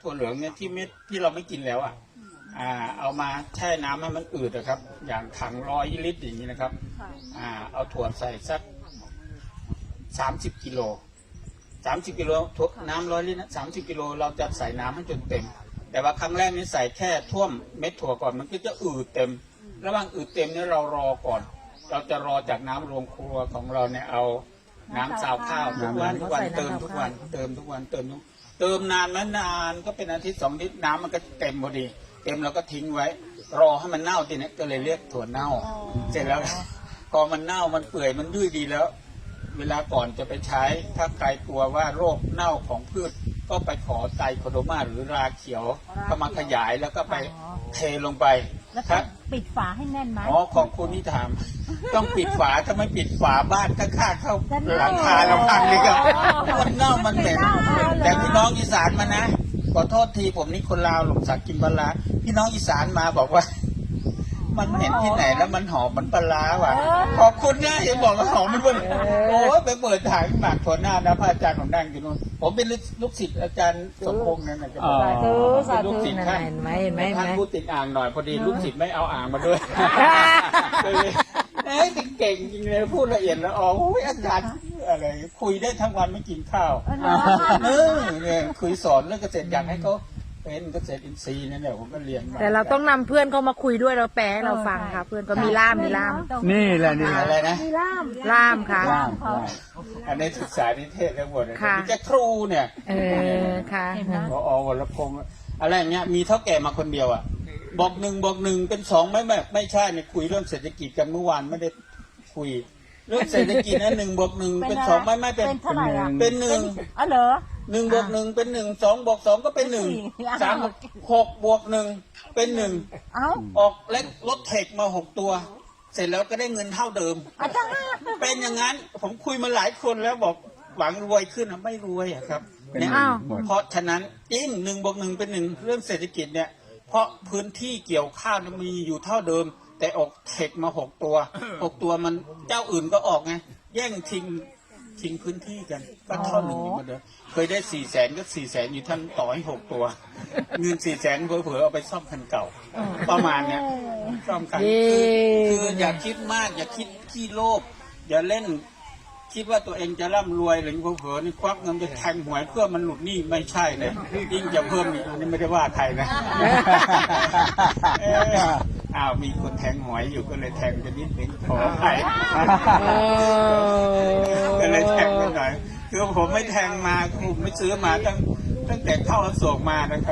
ถั่วเหลืองเนี่ยที่เม็ดที่เราไม่กินแล้วอะอ่าเอามาแช่น้ำให้มันอืดนะครับ อย่างถังร้อยลิตรอย่างนี้นะครับอ่าเอาถั่วใส่สักสามสิบกิโลสามสิบกิโลถั่วน้ำร้อยลิตรนะสามสิบกิโลเราจะใส่น้ำให้จนเต็ม แต่ว่าครั้งแรกนี่ใส่แค่ท่วมเม็ดถั่วก่อนมันก็จะอืดเต็ม ระหว่างอืดเต็มเนี่ยเรารอก่อน เราจะรอจากน้ำโรงครัวของเราเนี่ยเอาน้ำซาวข้าวทุกวันทุกวันเติมทุกวันเติมทุกวันเติมทุก เติมนานไหมนานก็เป็นอาทิตย์สองอาทิตย์น้ำมันก็เต็มพอดี เต็มเราก็ทิ้งไว้ รอให้มันเน่าทีนี้ก็เลยเรียกถั่วเน่า เสร็จแล้วพอมันเน่ามันเปื่อยมันยุ่ยดีแล้ว เวลาก่อนจะไปใช้ ถ้าใครกลัวว่าโรคเน่าของพืช ก็ไปขอไตรโคโดมาหรือราเขียวก็มาขยายแล้วก็ไปเทลงไปแล้วคก็รับปิดฝาให้แน่นไหมอ๋อของคุณนี่ถาม ต้องปิดฝาถ้าไม่ปิดฝาบ้านข้างๆเข้าหลังคาเราพังเลยครับมันเน่ามันเหม็น แต่พี่น้องอีสานมานะขอโทษทีผมนี่คนลาวหลงสักกินปลาร้าพี่น้องอีสานมาบอกว่า มันเห็นที่ไหนแล้วมันหอมเหมันปลาร้าว่ะขอบคุณนะเห็นบอกว่าหอมมันเป็นโอ้ยไปเปิดถ่ายหมากถั่วหน้านะพระอาจารย์ของดังอยู่นู่นผมเป็นลูกศิษย์อาจารย์สมพงษ์นั่นนะจะบอกสาธุสาเป็นลูธุกศิษย์นั่นท่านเห็นไหมเห็นไหมเห็นไหมท่านพูดติดอ่างหน่อยพอดีลูกศิษย์ไม่เอาอ่างมาด้วย ก็เลยเอ้ยเก่งจริงเลยพูดละเอียดแล้วอ๋อโอ้ยอาจารย์อะไร คุยได้ทั้งวันไม่กินข้าวเออเนี่ยคุยสอนเรื่องเกษตรอยากให้เขาเป็นเกษตรอินทรีย์นั่นแหละผมก็เรียนมาแต่เราต้องนำเพื่อนเขามาคุยด้วยเราแปลให้เราฟังค่ะ เพื่อนก็มีล่ามมีล่ามนี่แหละนี่แหละอะไรนะมีล่ามล่ามค่ะ ล่ามล่ามอันนี้ศึกษานิเทศทั้งหมดเลยค่ะ มีแค่ครูเนี่ยเออค่ะพอวรพงศ์อะไรอย่างเงี้ยมีเท่าแก่มาคนเดียวอะ บอกหนึ่งบอกหนึ่งเป็นสองไม่ไม่ไม่ใช่เนี่ยคุยเรื่องเศรษฐกิจกันเมื่อวานไม่ได้คุย เรื่องเศรษฐกิจนะหนึ่งบวกหนึ่งเป็นสองไม่ไม่เป็นเป็นเท่าไหร่อะเป็นหนึ่งอ๋อเหรอหนึ่งบวกหนึ่งเป็นหนึ่งสองบวกสองก็เป็นหนึ่งสี่สามหกบวกหนึ่งเป็นหนึ่งเอ้าออกเล็กรถเทคมาหกตัว เสร็จแล้วก็ได้เงินเท่าเดิมอาจารย์เป็นอย่างนั้นผมคุยมาหลายคนแล้วบอกหวังรวยขึ้นอะไม่รวยอะครับเป็นเนี่ยอ้าวหมดเพราะฉะนั้นจริงหนึ่งบวกหนึ่งเป็นหนึ่งเรื่องเศรษฐกิจเนี่ย เพราะพื้นที่เกี่ยวข้าวเนี่ยมีอยู่เท่าเดิม แต่ออกเทคมาหกตัวหกตัวมันเจ้าอื่นก็ออกไง แย่งทิ้งทิ้งพื้นที่กัน ก็เท่าหนึ่งอยู่เหมือนเดิมเคยได้สี่แสนก็สี่แสนอยู่ท่านต่อให้หกตัว เงินสี่แสนเผลอๆเอาไปซ่อมคันเก่า ประมาณเนี้ยซ่อมคันเย้คือคืออย่าคิดมาก อย่าคิดขี้โลภอย่าเล่น คิดว่าตัวเองจะร่ำรวยหรือเผลอๆนี่ควักเงินไปแทงหวยเพื่อมันหลุดหนี้ไม่ใช่เลยยิ่งจะเพิ่มอีกอันนี้ไม่ได้ว่าใครนะเอ้ยอ้าวมีคนแทงหวยอยู่ก็เลยแทงไปนิดนึงขอไปโอ้ก็เลยแทงไปหน่อยคือผมไม่แทงมาผมไม่ซื้อมาตั้งตั้งแต่เข้าอโศกมานะครับ